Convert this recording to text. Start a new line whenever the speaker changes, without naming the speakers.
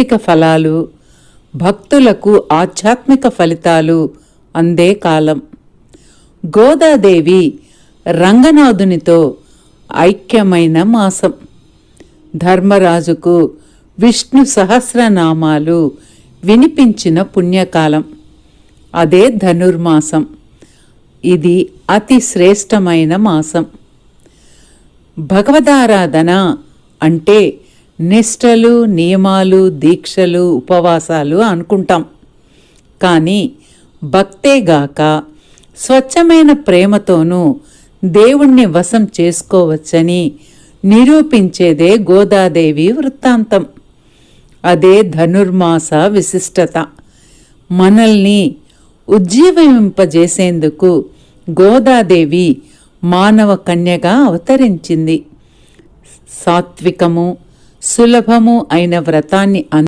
భౌతిక ఫలాలు భక్తులకు ఆధ్యాత్మిక ఫలితాలు అందే కాలం. గోదాదేవి రంగనాథునితో ఐక్యమైన మాసం. ధర్మరాజుకు విష్ణు సహస్రనామాలు వినిపించిన పుణ్యకాలం. అదే ధనుర్మాసం. ఇది అతి శ్రేష్టమైన మాసం. భగవదారాధన అంటే నిష్టలు నియమాలు దీక్షలు ఉపవాసాలు అనుకుంటాం. కానీ భక్తేగాక స్వచ్ఛమైన ప్రేమతోనూ దేవుణ్ణి వశం చేసుకోవచ్చని నిరూపించేదే గోదాదేవి వృత్తాంతం. అదే ధనుర్మాస విశిష్టత. మనల్ని ఉజ్జీవింపజేసేందుకు గోదాదేవి మానవ కన్యగా అవతరించింది. సాత్వికము సులభము అయిన వ్రతాన్ని